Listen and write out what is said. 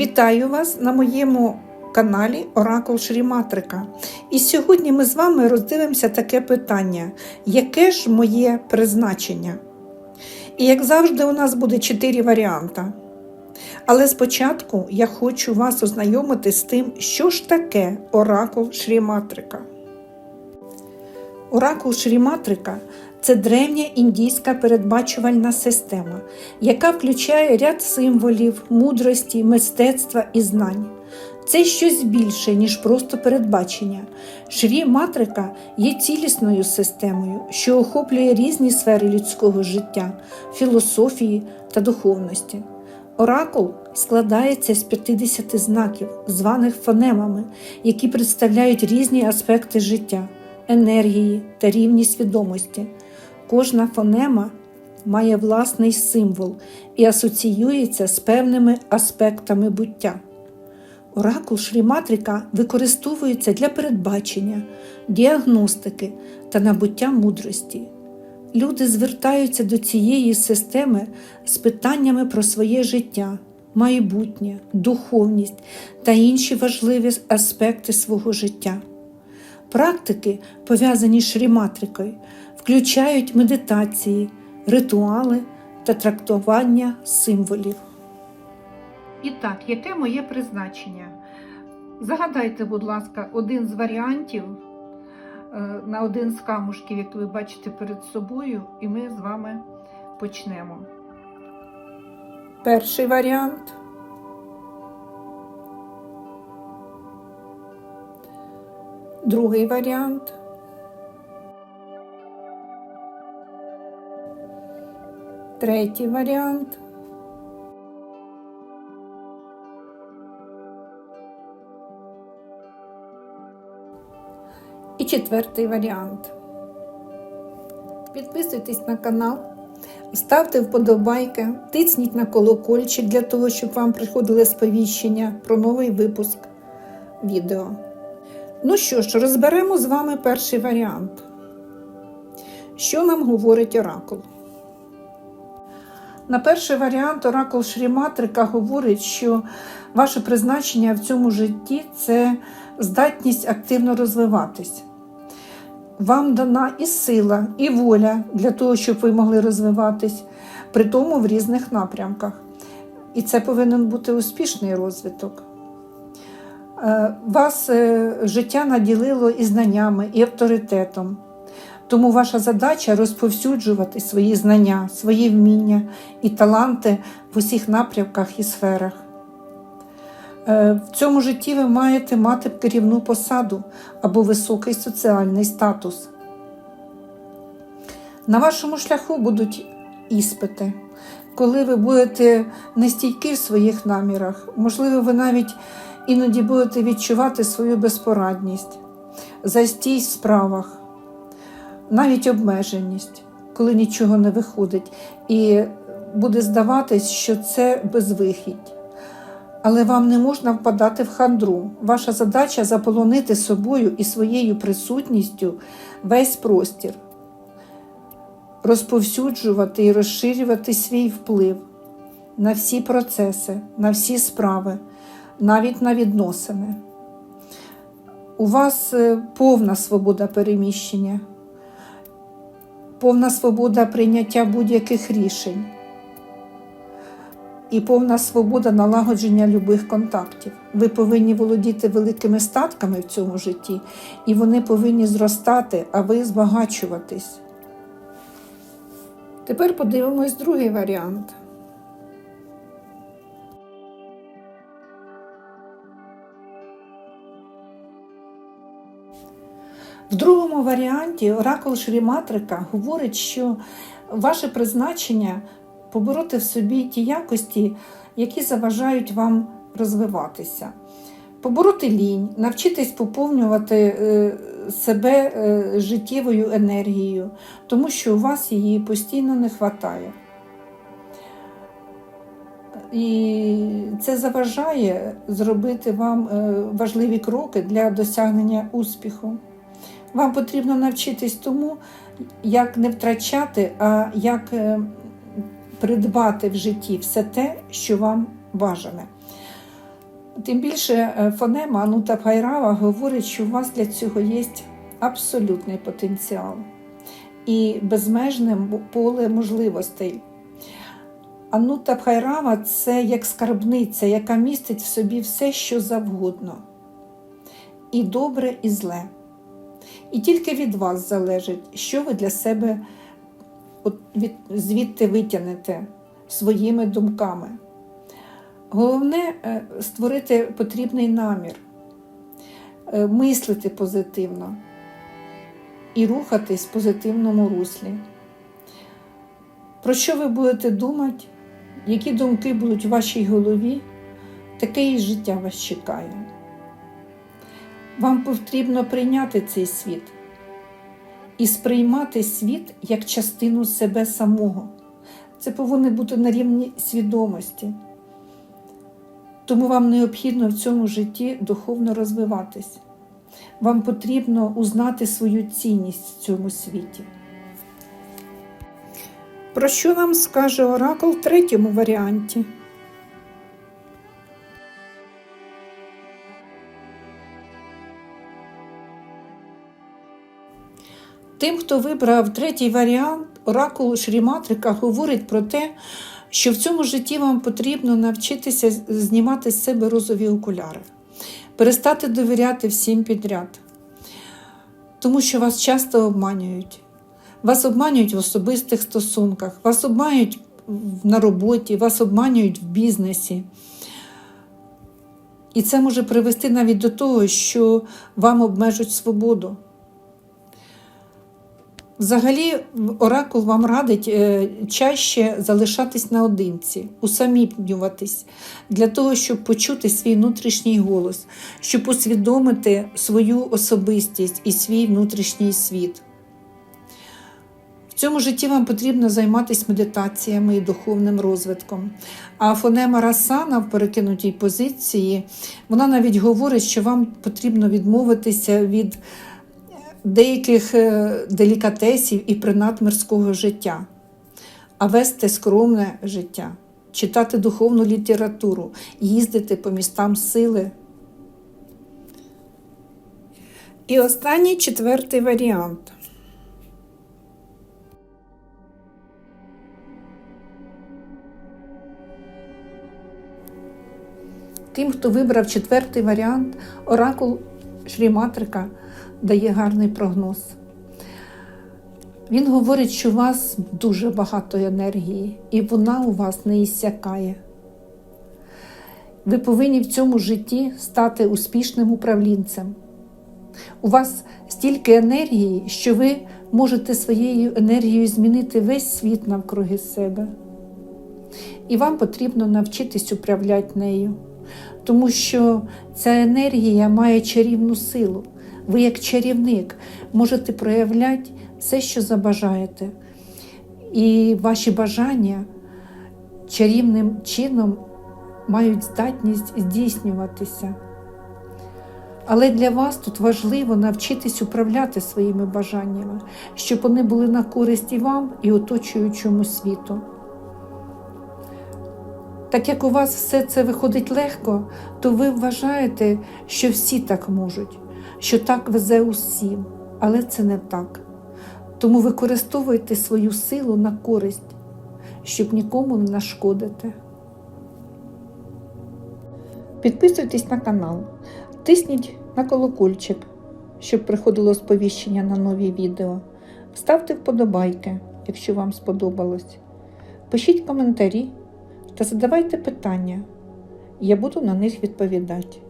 Вітаю вас на моєму каналі Оракул Шріматрика. І сьогодні ми з вами роздивимося таке питання: яке ж моє призначення? І як завжди, у нас буде чотири варіанти. Але спочатку я хочу вас ознайомити з тим, що ж таке Оракул Шріматрика. Оракул Шріматрика це древня індійська передбачувальна система, яка включає ряд символів, мудрості, мистецтва і знань. Це щось більше, ніж просто передбачення. Шрі Матрика є цілісною системою, що охоплює різні сфери людського життя, філософії та духовності. Оракул складається з 50 знаків, званих фонемами, які представляють різні аспекти життя, енергії та рівні свідомості. Кожна фонема має власний символ і асоціюється з певними аспектами буття. Оракул Шріматрика використовується для передбачення, діагностики та набуття мудрості. Люди звертаються до цієї системи з питаннями про своє життя, майбутнє, духовність та інші важливі аспекти свого життя. Практики, пов'язані з шріматрикою, включають медитації, ритуали та трактування символів. І так, яке моє призначення? Загадайте, будь ласка, один з варіантів е, на один з камушків, як ви бачите перед собою, і ми з вами почнемо. Перший варіант. Другий варіант. Третій варіант. І четвертий варіант. Підписуйтесь на канал, ставте вподобайки, тисніть на колокольчик для того, щоб вам приходили сповіщення про новий випуск відео. Ну що ж, розберемо з вами перший варіант. Що нам говорить Оракул? На перший варіант Оракул Шріматрика говорить, що ваше призначення в цьому житті це здатність активно розвиватись. Вам дана і сила, і воля для того, щоб ви могли розвиватись, при тому в різних напрямках. І це повинен бути успішний розвиток. Е, Вас е, життя наділило і знаннями, і авторитетом. Тому ваша задача розповсюджувати свої знання, свої вміння і таланти в усіх напрямках і сферах. Е, В цьому житті ви маєте мати керівну посаду або високий соціальний статус. На вашому шляху будуть іспити, коли ви будете нестійкі в своїх намірах, можливо, ви навіть іноді будете відчувати свою безпорадність, застій в справах, навіть обмеженість, коли нічого не виходить, і буде здаватись, що це безвихідь. Але вам не можна впадати в хандру. Ваша задача заполонити собою і своєю присутністю весь простір, розповсюджувати і розширювати свій вплив на всі процеси, на всі справи, навіть на відносини. У вас е, повна свобода переміщення, повна свобода прийняття будь-яких рішень і повна свобода налагодження любих контактів. Ви повинні володіти великими статками в цьому житті, і вони повинні зростати, а ви збагачуватись. Тепер подивимось другий варіант. В другому варіанті Оракул Шріматрика говорить, що ваше призначення побороти в собі ті якості, які заважають вам розвиватися. Побороти лінь, навчитись поповнювати е, себе е, життєвою енергією, тому що у вас її постійно не вистачає. І це заважає зробити вам е, важливі кроки для досягнення успіху. Вам потрібно навчитись тому, як не втрачати, а як придбати в житті все те, що вам бажане. Тим більше е, фонема Анута Пайрава говорить, що у вас для цього є абсолютний потенціал і безмежне поле можливостей. Анута Бхайрава це як скарбниця, яка містить в собі все, що завгодно, і добре, і зле. І тільки від вас залежить, що ви для себе звідти витягнете своїми думками. Головне е, створити потрібний намір, е, мислити позитивно і рухатись в позитивному руслі. Про що ви будете думати, які думки будуть у вашій голові, таке і життя вас чекає. Вам потрібно прийняти цей світ і сприймати світ як частину себе самого. Це повинно бути на рівні свідомості. Тому вам необхідно в цьому житті духовно розвиватись. Вам потрібно узнати свою цінність в цьому світі. Про що нам скаже Оракул в третьому варіанті? Тим, хто вибрав третій варіант, оракул Шріматрика говорить про те, що в цьому житті вам потрібно навчитися знімати з себе розові окуляри, перестати довіряти всім підряд, тому що вас часто обманюють. Вас обманюють в особистих стосунках, вас обманюють на роботі, вас обманюють в бізнесі. І це може привести навіть до того, що вам обмежують свободу. Взагалі, оракул вам радить е, чаще залишатись наодинці, усамітнюватись для того, щоб почути свій внутрішній голос, щоб усвідомити свою особистість і свій внутрішній світ. В цьому житті вам потрібно займатися медитаціями і духовним розвитком. А фонема Расана в перекинутій позиції, вона навіть говорить, що вам потрібно відмовитися від деяких е, делікатесів і принад мирського життя, а вести скромне життя, читати духовну літературу, їздити по містам сили. І останній четвертий варіант. Тим, хто вибрав четвертий варіант, оракул Шріматрика дає гарний прогноз. Він говорить, що у вас дуже багато енергії, і вона у вас не іссякає. Ви повинні в цьому житті стати успішним управлінцем. У вас стільки енергії, що ви можете своєю енергією змінити весь світ навкруги себе. І вам потрібно навчитись управляти нею, тому що ця енергія має чарівну силу. Ви, як чарівник, можете проявляти все, що забажаєте. І ваші бажання чарівним чином мають здатність здійснюватися. Але для вас тут важливо навчитись управляти своїми бажаннями, щоб вони були на користь і вам, і оточуючому світу. Так як у вас все це виходить легко, то ви вважаєте, що всі так можуть, що так везе усім, але це не так. Тому використовуйте свою силу на користь, щоб нікому не нашкодити. Підписуйтесь на канал, тисніть на колокольчик, щоб приходило сповіщення на нові відео. Ставте вподобайки, якщо вам сподобалось. Пишіть коментарі та задавайте питання. Я буду на них відповідати.